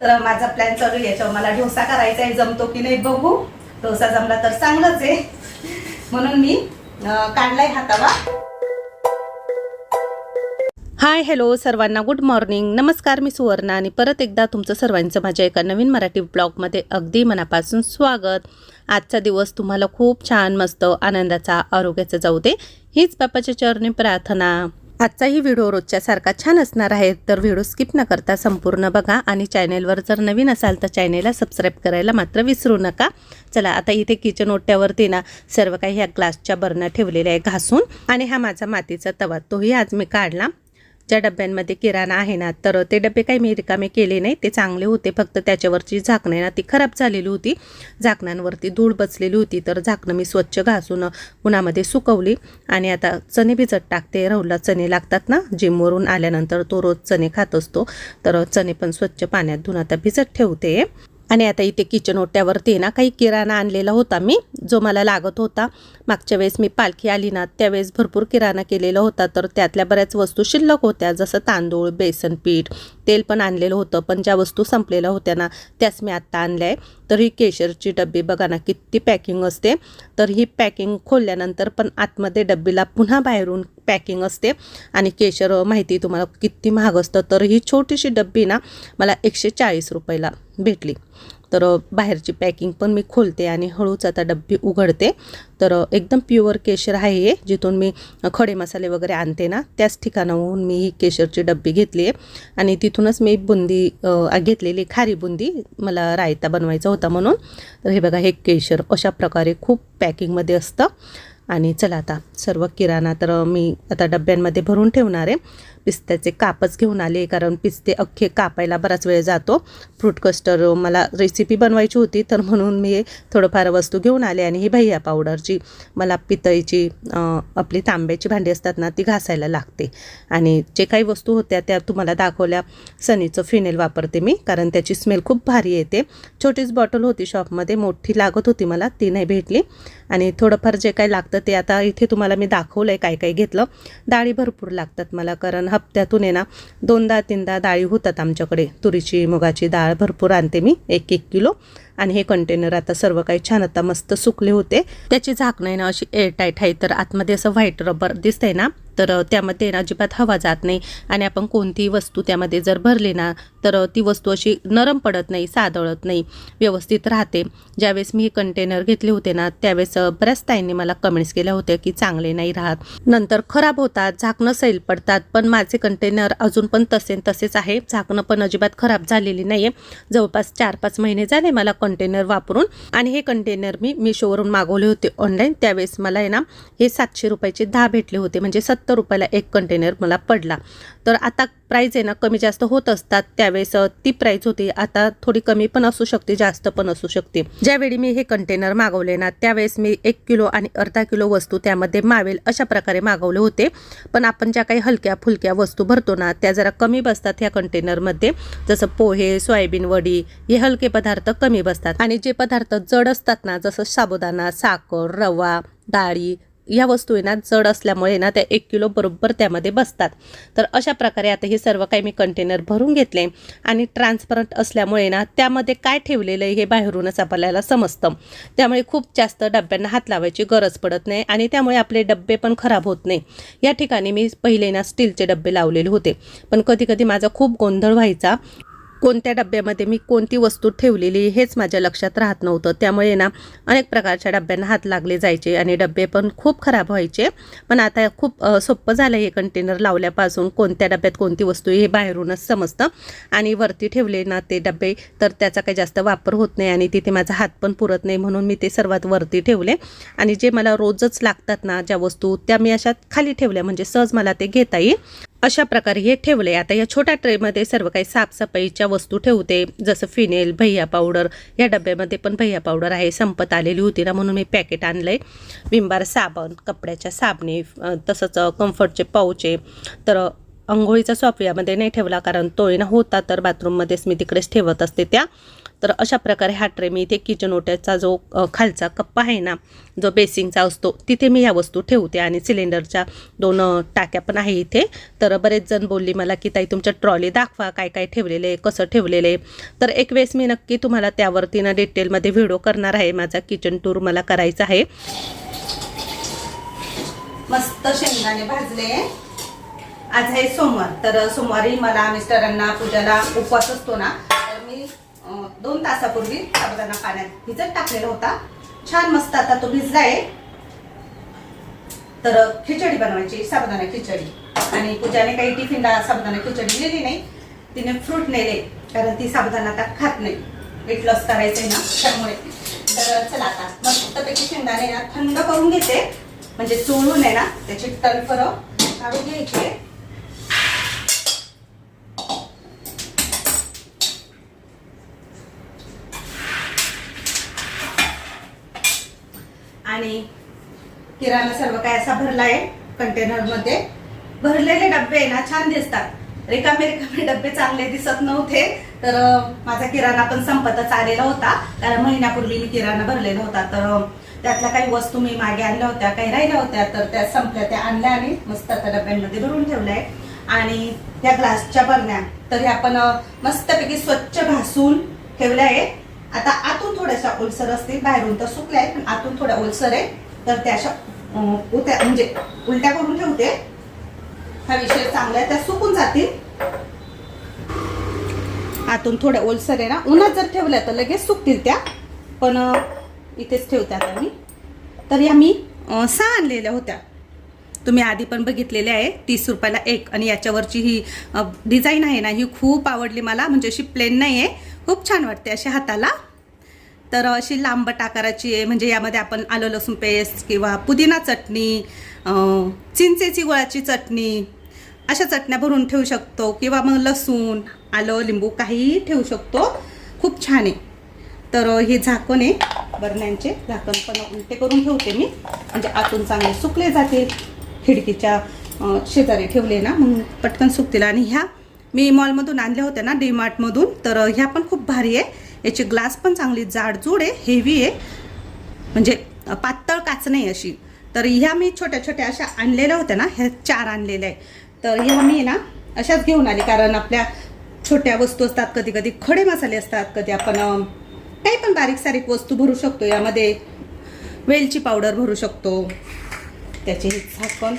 तर माझा प्लॅन चालू आहे याच्यावर मला डोसा करायचा आहे जमतो की नाही बघू. डोसा जमला तर चांगलंच आहे. म्हणून मी काढलाय हातावा हाय हॅलो सर्वांना गुड मॉर्निंग नमस्कार मी सुवर्णा आणि परत एकदा तुमचं सर्वांचं माझ्या एका नवीन मराठी ब्लॉगमध्ये अगदी मनापासून स्वागत. आजचा दिवस तुम्हाला खूप छान मस्त आनंदाचा आरोग्याचा जाऊ दे. हीच बापाच्या चरणी प्रार्थना. आजचाही व्हिडिओ रोजच्यासारखा छान असणार आहे तर व्हिडिओ स्किप न करता संपूर्ण बघा आणि चॅनेलवर जर नवीन असाल तर चॅनेलला सबस्क्राईब करायला मात्र विसरू नका. चला आता इथे किचन ओट्यावरती ना सर्व काही ह्या ग्लासच्या बरण्या ठेवलेल्या आहे घासून आणि हा माझा मातीचा तवा तोही आज मी काढला. ज्या डब्यांमध्ये किराणा आहे ना तर ते डबे काही मी रिकामे केले नाही. ते चांगले होते फक्त त्याच्यावरची झाकणं आहे ना ती खराब झालेली होती. झाकणांवरती धूळ बसलेली होती तर झाकणं मी स्वच्छ घासून उन्हामध्ये सुकवली. आणि आता चणे भिजत टाकते. राहुलला चणे लागतात ना जिमवरून आल्यानंतर तो रोज चणे खात असतो. तर चणे पण स्वच्छ पाण्यात धुवून आता भिजत ठेवते. आणि आता इथे किचन ओट्यावरती ना काही किराणा आणलेला होता मी जो मला लागत होता. मागच्या वेळेस मी पालखी आली ना त्यावेळेस भरपूर किराणा केलेला होता. तर त्यातल्या बऱ्याच वस्तू शिल्लक होत्या जसं तांदूळ बेसन पीठ तेल पण आणलेलं होतं पण ज्या वस्तू संपलेल्या होत्या ना त्याच मी आत्ता आणल्या आहे. तर ही केशरची डब्बी बघा ना किती पॅकिंग असते. तर ही पॅकिंग खोलल्यानंतर पण आतमध्ये डब्बीला पुन्हा बाहेरून पॅकिंग असते. आणि केशर माहिती तुम्हाला किती महाग असतं. तर ही छोटीशी डब्बी ना मला एकशे चाळीस रुपयाला भेटली. तर बाहेरची पॅकिंग पण मी खोलते आणि हळूच आता डब्बी उघडते. तर एकदम प्युअर केशर आहे हे जिथून मी खडे मसाले वगैरे आणते ना त्याच ठिकाणाहून मी ही केशरची डब्बी घेतली आहे. आणि तिथूनच मी बुंदी घेतलेली खारी बुंदी मला रायता बनवायचा होता म्हणून. तर हे बघा हे केशर अशा प्रकारे खूप पॅकिंगमध्ये असतं. आणि चला आता सर्व किराणा तर मी आता डब्यांमध्ये भरून ठेवणार आहे. पिस्त्याचे कापच घेऊन आले कारण पिस्ते अख्खे कापायला बराच वेळ जातो. फ्रूट कस्टर मला रेसिपी बनवायची होती तर म्हणून मी थोडंफार वस्तू घेऊन आले आणि ही भैया पावडरची मला पितळीची आपली तांब्याची भांडी असतात ना ती घासायला लागते. आणि जे काही वस्तू होत्या त्या तुम्हाला दाखवल्या. सनीचं फिनेल वापरते मी कारण त्याची स्मेल खूप भारी येते. छोटीच बॉटल होती शॉपमध्ये मोठी लागत होती मला ती नाही भेटली. आणि थोडंफार जे काही लागतं ते आता इथे तुम्हाला मी दाखवलं आहे काय काय घेतलं. डाळी भरपूर लागतात मला कारण हप्त्यातून आहे ना दोनदा तीनदा डाळी होतात आमच्याकडे. तुरीची मुगाची डाळ भरपूर आणते मी एक एक किलो. आणि हे कंटेनर आता सर्व काही छान आता मस्त सुकले होते. त्याची झाकणं आहे ना अशी एअरटाईट आहे तर आतमध्ये असं व्हाईट रबर दिसतंय ना तर त्यामध्ये अजिबात हवा जात नाही आणि आपण कोणतीही वस्तू त्यामध्ये जर भरली ना तर ती वस्तू अशी नरम पडत नाही सादळत नाही व्यवस्थित राहते. ज्यावेळेस मी हे कंटेनर घेतले होते ना त्यावेळेस बऱ्याच ताईंनी मला कमेंट्स केल्या होत्या की चांगले नाही राहत. नंतर खराब होतात झाकणं सैल पडतात पण माझे कंटेनर अजून पण तसे न तसेच आहे. झाकणं पण अजिबात खराब झालेली नाही आहे जवळपास चार पाच महिने झाले मला कंटेनर वापरून आणि हे कंटेनर मी मिशोवरून मागवले होते ऑनलाईन त्यावेळेस मला आहे ना हे सातशे रुपयाचे दहा भेटले होते. म्हणजे सत्तर सत्तर रुपयाला एक कंटेनर मला पडला. तर आता प्राईज आहे ना कमी जास्त होत असतात. त्यावेळेस ती प्राईज होती. आता थोडी कमी पण असू शकते जास्त पण असू शकते. ज्यावेळी मी हे कंटेनर मागवले ना त्यावेळेस मी एक किलो आणि अर्धा किलो वस्तू त्यामध्ये मावेल अशा प्रकारे मागवले होते. पण आपण ज्या काही हलक्या फुलक्या वस्तू भरतो ना त्या जरा कमी बसतात ह्या कंटेनरमध्ये जसं पोहे सोयाबीन वडी हे हलके पदार्थ कमी बसतात. आणि जे पदार्थ जड असतात ना जसं साबुदाणा साखर रवा डाळी या वस्तू आहे ना जड असल्यामुळे ना त्या एक किलो बरोबर त्यामध्ये बसतात. तर अशा प्रकारे आता हे सर्व काही मी कंटेनर भरून घेतले आणि ट्रान्सपरंट असल्यामुळे ना त्यामध्ये काय ठेवलेलं आहे हे बाहेरूनच आपल्याला समजतं. त्यामुळे खूप जास्त डब्यांना हात लावायची गरज पडत नाही आणि त्यामुळे आपले डब्बे पण खराब होत नाही. या ठिकाणी मी पहिले ना स्टीलचे डब्बे लावलेले होते. पण कधी कधी माझा खूप गोंधळ व्हायचा कोणत्या डब्यामध्ये मी कोणती वस्तू ठेवलेली हेच माझ्या लक्षात राहत नव्हतं. त्यामुळे ना अनेक प्रकारच्या डब्यांना हात लागले जायचे आणि डबे पण खूप खराब व्हायचे. पण आता खूप सोपं झालं हे कंटेनर लावल्यापासून कोणत्या डब्यात कोणती वस्तू आहे हे बाहेरूनच समजतं. आणि वरती ठेवले ना ते डबे तर त्याचा काही जास्त वापर होत नाही आणि तिथे माझा हात पण पुरत नाही म्हणून मी ते सर्वात वरती ठेवले. आणि जे मला रोजच लागतात ना ज्या वस्तू त्या मी अशा खाली ठेवल्या म्हणजे सहज मला ते घेता येईल. अशा प्रकारे हे ठेवले आता या छोट्या ट्रेमध्ये सर्व काही साफसफाईच्या वस्तू ठेवते. जसं फिनेल भैया पावडर या डब्यामध्ये पण भैया पावडर आहे. संपत आलेली होती ना म्हणून मी पॅकेट आणलं आहे विंबार साबण कपड्याच्या साबणे तसंच कम्फर्टचे पाऊचे तर अंघोळीचा सॉप यामध्ये नाही ठेवला कारण तोळीनं होता तर बाथरूममध्येच मी तिकडेच ठेवत असते त्या. तर अशा प्रकारे हा ट्रे मी इथे किचन ओट्याचा जो खालचा कप्पा आहे ना जो बेसिंगचा असतो तिथे मी ह्या वस्तू ठेवते आणि सिलेंडरच्या दोन टाक्या पण आहे इथे. तर बरेच जण बोलली मला की ताई तुमच्या ट्रॉली दाखवा काय काय ठेवलेले आहे कसं ठेवलेलं? आहे तर एक वेळेस मी नक्की तुम्हाला त्यावरती ना डिटेलमध्ये व्हिडिओ करणार आहे. माझा किचन टूर मला करायचा आहे. मस्त शेंगदाणे भाजले. आज आहे सोमवार. तर सोमवारी मला मिस्टरांना पूजाला उपवास असतो ना तर मी दोन तासापूर्वी साबुदाणा पाण्यात भिजत टाकलेला होता. छान मस्त आता तो भिजलाय. तर खिचडी बनवायची साबुदाणा खिचडी. आणि पूजाने काही टिफिनला साबुदाणा खिचडी नेली नाही. तिने फ्रूट नेले कारण ती साबुदाणा आता खात नाही. वेट लॉस करायचंय ना त्यामुळे. तर चला आता मस्तपैकी शेंगदाणे ना थंड करून घेते. म्हणजे चोळून आहे ना त्याची टलफर काढून घ्यायची आणि किराणा सर्व काय असा भरला आहे कंटेनरमध्ये. भरलेले डब्बे आहे ना छान दिसतात. रिकामे रिकामे डब्बे चांगले दिसत नव्हते तर माझा किराणा पण संपतच आलेला होता. कारण महिन्यापूर्वी मी किराणा भरलेला होता तर त्यातल्या काही वस्तू मी मागे आणल्या होत्या काही राहिल्या होत्या तर त्या संपल्या त्या आणल्या आणि मस्त आता डब्यांमध्ये भरून ठेवल्या. आणि त्या ग्लासच्या बरण्या तर ह्या आपण मस्तपैकी स्वच्छ घासून ठेवल्या आहे आता आतून थोड्याशा ओलसर असतील बाहेरून तर सुकल्या आहेत पण आतून थोड्या ओलसर आहे तर त्या अशा उत्या म्हणजे उलट्या करून ठेवते. हा विषय चांगला आहे त्या सुकून जातील. आतून थोड्या ओलसर आहे ना उन्हात जर ठेवल्या तर लगेच सुकतील त्या. पण इथेच ठेवते आता मी तर या मी सहा आणलेल्या होत्या. तुम्ही आधी पण बघितलेले आहे तीस रुपयाला एक. आणि याच्यावरची ही डिझाईन आहे ना ही खूप आवडली मला. म्हणजे अशी प्लेन नाही आहे खूप छान वाटते अशी हाताला. तर अशी लांबट आकाराची आहे. म्हणजे यामध्ये आपण आलं लसूण पेस्ट किंवा पुदिना चटणी चिंचेची गुळाची चटणी अशा चटण्या भरून ठेवू शकतो. किंवा मग लसूण आलं लिंबू काहीही ठेवू शकतो. खूप छान आहे. तर हे झाकण आहे. बरण्यांचे झाकण पण उलटे करून ठेवते मी. म्हणजे आतून चांगले सुकले जातील. खिडकीच्या शेजारी ठेवले ना मग पटकन सुकतील. आणि ह्या मी मॉलमधून आणल्या होत्या ना डीमार्टमधून. तर ह्या पण खूप भारी आहे. याची ग्लास पण चांगली जाडजूड आहे हेवी आहे. म्हणजे पातळ काच नाही अशी. तर ह्या मी छोट्या छोट्या अशा आणलेल्या होत्या ना ह्या चार आणलेल्या आहे तर ह्या मी ना अशाच घेऊन आली कारण आपल्या छोट्या वस्तू असतात कधी कधी खडे मसाले असतात कधी आपण काही पण बारीक सारीक वस्तू भरू शकतो. यामध्ये वेलची पावडर भरू शकतो. त्याचे हे झाकण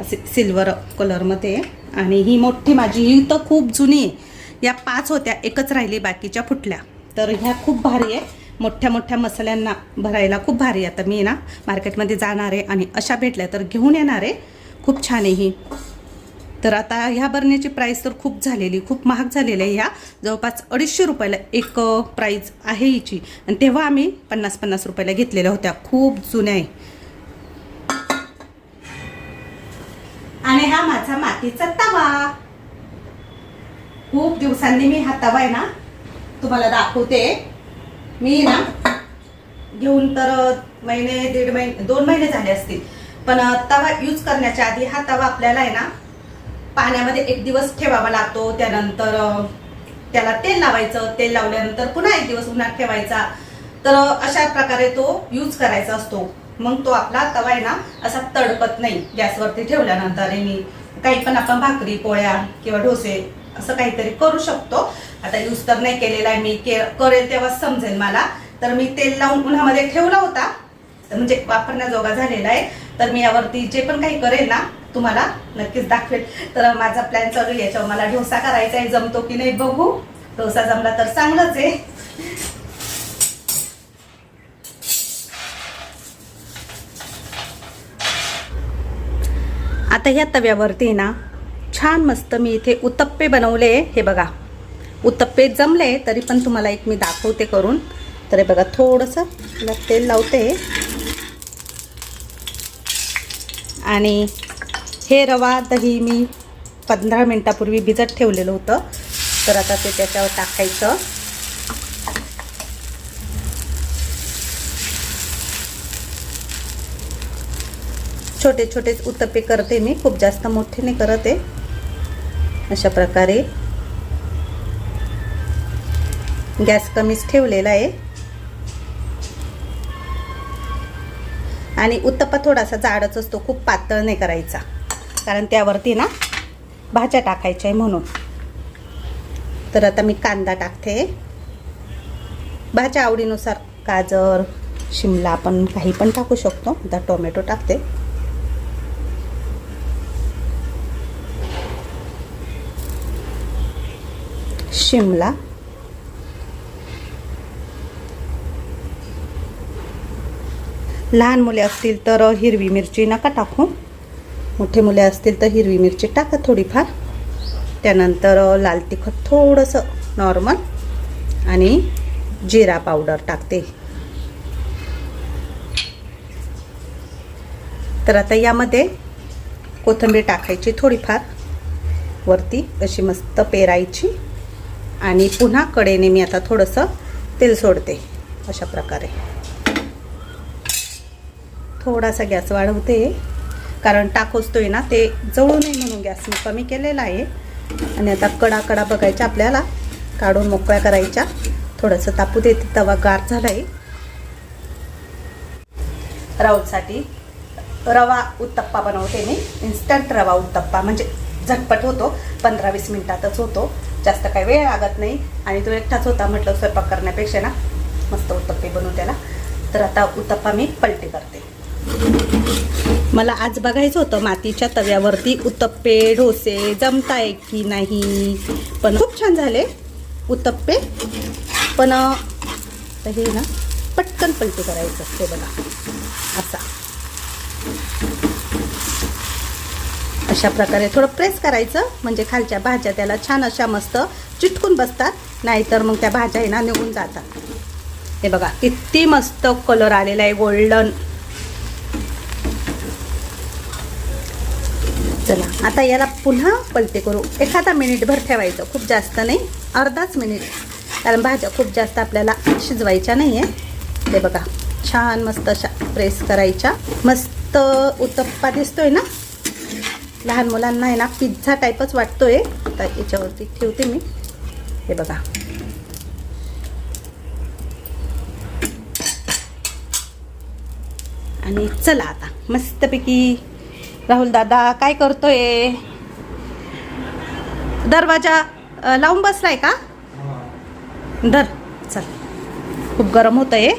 असे सिल्वर कलरमध्ये. आहे. आणि ही मोठी माझी ही तर खूप जुनी आहे. या पाच होत्या एकच राहिली बाकीच्या फुटल्या. तर ह्या खूप भारी आहे. मोठ्या मोठ्या मसाल्यांना भरायला खूप भारी आहे. आता मी ना मार्केटमध्ये जाणार आहे आणि अशा भेटल्या तर घेऊन येणार आहे. खूप छान आहे ही. तर आता ह्या बरण्याची प्राईस तर खूप झालेली खूप महाग झालेली आहे ह्या. जवळपास अडीचशे रुपयाला एक प्राईज आहे हिची. आणि तेव्हा आम्ही पन्नास पन्नास रुपयाला घेतलेल्या होत्या. खूप जुन्या आहे. आणि हा माझा मातीचा तवा. खूप दिवसांनी मी हा तवा आहे ना तुम्हाला दाखवते. मी ना घेऊन तर महिने दीड महिने दोन महिने झाले असतील. पण तवा यूज करण्याच्या आधी हा तवा आपल्याला आहे ना पाण्यामध्ये एक दिवस ठेवावा लागतो. त्यानंतर त्याला तेल लावायचं. तेल लावल्यानंतर पुन्हा एक दिवस उन्हात ठेवायचा. तर अशा प्रकारे तो यूज करायचा असतो. मग तो आपला तवा आहे ना असा तडपत नाही. गॅसवरती ठेवल्यानंतर काही पण आपण भाकरी पोळ्या किंवा डोसे असं काहीतरी करू शकतो. आता यूज तर नाही केलेला आहे मी के- करेल तेव्हा समजेल मला. तर मी तेल लावून उन्हामध्ये ठेवला होता. तर म्हणजे वापरण्याजोगा झालेला आहे. तर मी यावरती जे पण काही करेल ना तुम्हाला नक्कीच दाखवेल. तर माझा प्लॅन चालू आहे याच्यावर मला डोसा करायचा आहे. जमतो की नाही बघू. डोसा जमला तर चांगलंच आहे. आता ह्या तव्यावरती ना छान मस्त मी इथे उत्तप्पे बनवले हे बघा. उत्तप्पे जमले तरी पण तुम्हाला एक मी दाखवते करून. तर हे बघा थोडंसं तेल लावते. आणि हे रवा दही मी पंधरा मिनटापूर्वी भिजत ठेवलेलं होतं. तर आता ते त्याच्यावर टाकायचं. छोटे छोटेच उत्तप्पे करते मी. खूप जास्त मोठे नाही करत आहे. अशा प्रकारे गॅस कमीच ठेवलेला आहे. आणि उत्तप्पा थोडासा जाडच असतो खूप पातळ नाही करायचा. कारण त्यावरती ना भाज्या टाकायच्या आहे म्हणून. तर आता मी कांदा टाकते. भाज्या आवडीनुसार गाजर शिमला आपण काही पण टाकू शकतो. आता टोमॅटो टाकते. शिमला. लहान मुले असतील तर हिरवी मिरची नका टाकू. मोठे मुले असतील तर हिरवी मिरची टाका थोडीफार. त्यानंतर लाल तिखट थोडंसं नॉर्मल आणि जिरा पावडर टाकते. तर आता यामध्ये कोथिंबीर टाकायची थोडीफार. वरती अशी मस्त पेरायची. आणि पुन्हा कडेने मी आता थोडंसं तेल सोडते. अशा प्रकारे. थोडासा गॅस वाढवते. कारण टाकोचतोय ना ते जळू नये म्हणून गॅस मी कमी केलेला आहे. आणि आता कडा कडा बघायच्या आपल्याला. काढून मोकळ्या करायच्या. थोडंसं तापू देते तवा गार झाला आहे राऊतसाठी रवा उत्तप्पा बनवते मी. इन्स्टंट रवा उत्तप्पा. म्हणजे झटपट होतो. पंधरा वीस मिनिटातच होतो. जास्त काही वेळ लागत नाही. आणि तो एकटाच होता म्हटलं स्वयंपाक करण्यापेक्षा ना. मस्त उत्तप्पे बनवू त्याला. तर आता उत्तप्पा मी पलटी करते. मला आज बघायचं होतं मातीच्या तव्यावरती उत्तप्पे डोसे जमताय की नाही? पण खूप छान झाले उत्तप्पे. पण हे ना पटकन पलटी करायचं असते बघा. असा. अशा प्रकारे थोडं प्रेस करायचं. म्हणजे खालच्या भाज्या त्याला छान अशा मस्त चिटकून बसतात. नाहीतर मग त्या भाज्या ना निघून जातात. हे बघा किती मस्त कलर आलेला आहे गोल्डन चला आता याला पुन्हा पलटे करू. एखादा मिनिटभर ठेवायचं खूप जास्त नाही. अर्धाच मिनिट कारण भाज्या खूप जास्त आपल्याला शिजवायच्या नाही आहे हे बघा छान मस्त अशा प्रेस करायच्या. मस्त उत्तप्पा दिसतोय ना? लहान मुलांना आहे ना पिझ्झा टाईपच वाटतोय. आता याच्यावरती ठेवते मी. हे बघा. आणि चला आता मस्तपैकी. राहुल दादा काय करतोय? दरवाजा लावून बसलाय का? धर चल. खूप गरम होत आहे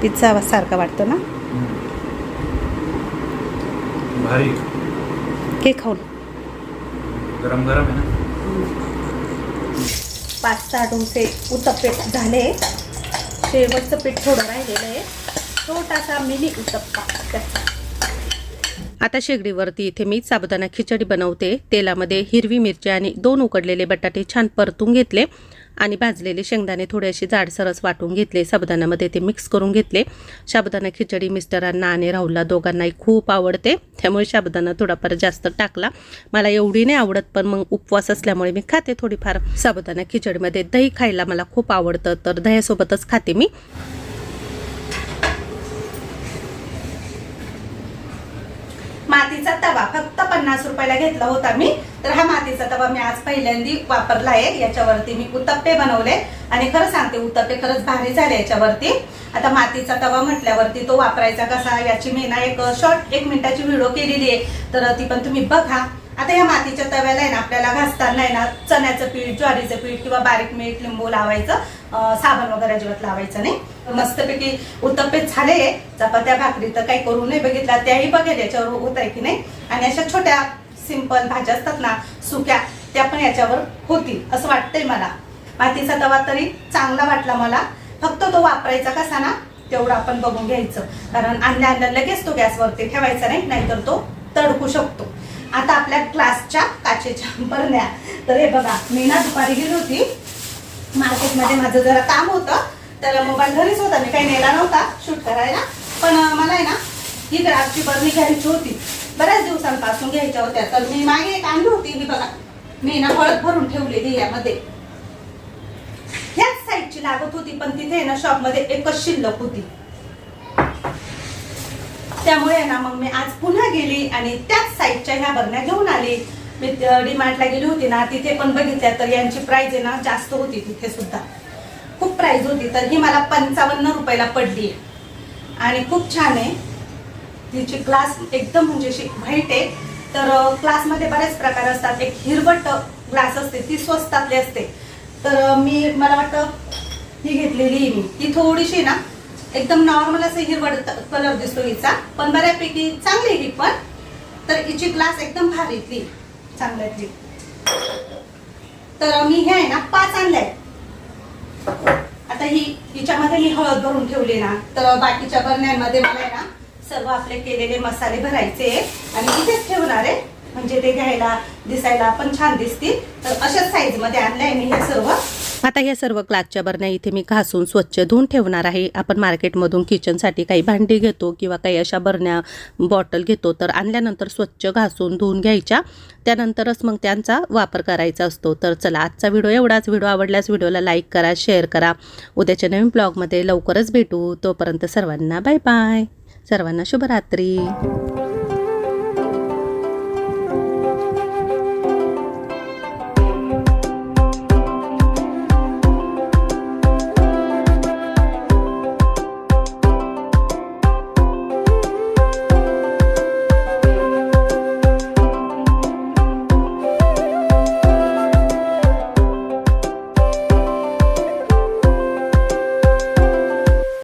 पिझ्झा सारखा वाटतो ना? भारी. घे खाऊन. गरम गरम आहे ना? पाच सहा डोसे उत्तप्पे झाले. शेवटचं पीठ थोडं राहिलेलं आहे. छोटासा मिनी उत्तप्पा. त्याचा आता शेगडीवरती इथे मी साबुदाणा खिचडी बनवते. तेलामध्ये हिरवी मिरची आणि दोन उकडलेले बटाटे छान परतून घेतले. आणि भाजलेले शेंगदाणे थोडेसे जाडसरस वाटून घेतले. साबुदाण्यामध्ये ते मिक्स करून घेतले. साबुदाणा खिचडी मिस्टरांना आणि राहुलला दोघांनाही खूप आवडते. त्यामुळे साबुदाणा थोडाफार जास्त टाकला. मला एवढी नाही आवडत पण मग उपवास असल्यामुळे मी खाते थोडीफार. साबुदाणा खिचडीमध्ये दही खायला मला खूप आवडतं तर दह्यासोबतच खाते मी मातीचा तवा फक्त पन्नास रुपयाला घेतला होता मी तर हा मातीचा तवा मी आज पहिल्यांदी वापरला आहे. याच्यावरती मी उत्तप्पे बनवले आणि खरं सांगते उत्तप्पे खरंच भारी झाले याच्यावरती. आता मातीचा तवा म्हटल्यावरती तो वापरायचा कसा याची मी ना एक शॉर्ट एक मिनिटाची व्हिडिओ केलेली आहे. तर ती पण तुम्ही बघा. आता या मातीच्या तव्याला आहे ना आपल्याला घासताना आहे ना चण्याचं पीठ ज्वारीचं पीठ किंवा बारीक मीठ लिंबू लावायचं. साबण वगैरे अजिबात लावायचं नाही. मस्तपैकी उत्तप्पे झाले. चपात्या भाकरी तर काही करू नाही बघितला त्याही बघेल याच्यावर होत आहे की नाही. आणि अशा छोट्या सिंपल भाज्या असतात ना सुक्या त्या पण याच्यावर होतील असं वाटतंय मला. मातीचा तवा तरी चांगला वाटला मला. फक्त तो वापरायचा कसा ना तेवढं आपण बघून घ्यायचं. कारण आणल्या आणल्या लगेच तो गॅसवरती ठेवायचा नाही नाहीतर तो तडकू शकतो. आता आपल्या ग्लासच्या काचेच्या बरण्या. तर हे बघा मी ना दुपारी गेली होती. मार्केटमध्ये माझं जरा काम होतं. तर मोबाईल घरीच होता मी काही नेला नव्हता शूट करायला. पण मला आहे ना ही ग्राफची बरणी घ्यायची होती. बऱ्याच दिवसांपासून घ्यायच्या होत्या. तर मी मागे एक आणली होती. मी बघा मी ना हळद भरून ठेवलेली यामध्ये. ह्याच साईडची लागत होती पण तिथे ना शॉपमध्ये एकच शिल्लक होती. त्यामुळे ना मग मी आज पुन्हा गेली आणि त्याच साईजच्या ह्या बघण्या घेऊन आली. मी डिमार्टला गेली होती ना तिथे पण बघितल्या तर यांची प्राईज आहे ना जास्त होती तिथे सुद्धा. खूप प्राईज होती तर ही मला पंचावन्न रुपयाला पडली. आणि खूप छान आहे. तिची ग्लास एकदम म्हणजे अशी व्हाईट आहे. तर क्लासमध्ये ग्लासमध्ये बरेच प्रकार असतात. एक हिरवट ग्लास असते ती स्वस्तातली असते. तर मी मला वाटतं ही घेतलेली मी. ती थोडीशी ना एकदम नॉर्मल असं हिरवड कलर दिसतो हिचा. पण बऱ्यापैकी चांगली ही पण. तर हिची ग्लास एकदम भारीतली चांगल्यातली तर मी हे आहे ना पाच आणल्या आता ही हिच्यामध्ये मी हळद भरून ठेवली ना. तर बाकीच्या बरण्यांमध्ये मला आहे ना सर्व आपले केलेले मसाले भरायचे आणि इथेच ठेवणार आहे. म्हणजे ते घ्यायला दिसायला पण छान दिसतील. तर अशाच साईजमध्ये आणलंय मी हे सर्व. आता या सर्व क्लासच्या बरण्या इथे मी घासून स्वच्छ धुवून ठेवणार आहे. आपण मार्केटमधून किचनसाठी काही भांडी घेतो किंवा काही अशा बरण्या बॉटल घेतो तर आणल्यानंतर स्वच्छ घासून धुवून घ्यायच्या. त्यानंतरच मग त्यांचा वापर करायचा असतो. तर चला आजचा व्हिडिओ एवढाच. व्हिडिओ आवडल्यास व्हिडिओला लाईक करा शेअर करा. उद्याच्या नवीन ब्लॉगमध्ये लवकरच भेटू. तोपर्यंत सर्वांना बाय बाय सर्वांना शुभरात्री.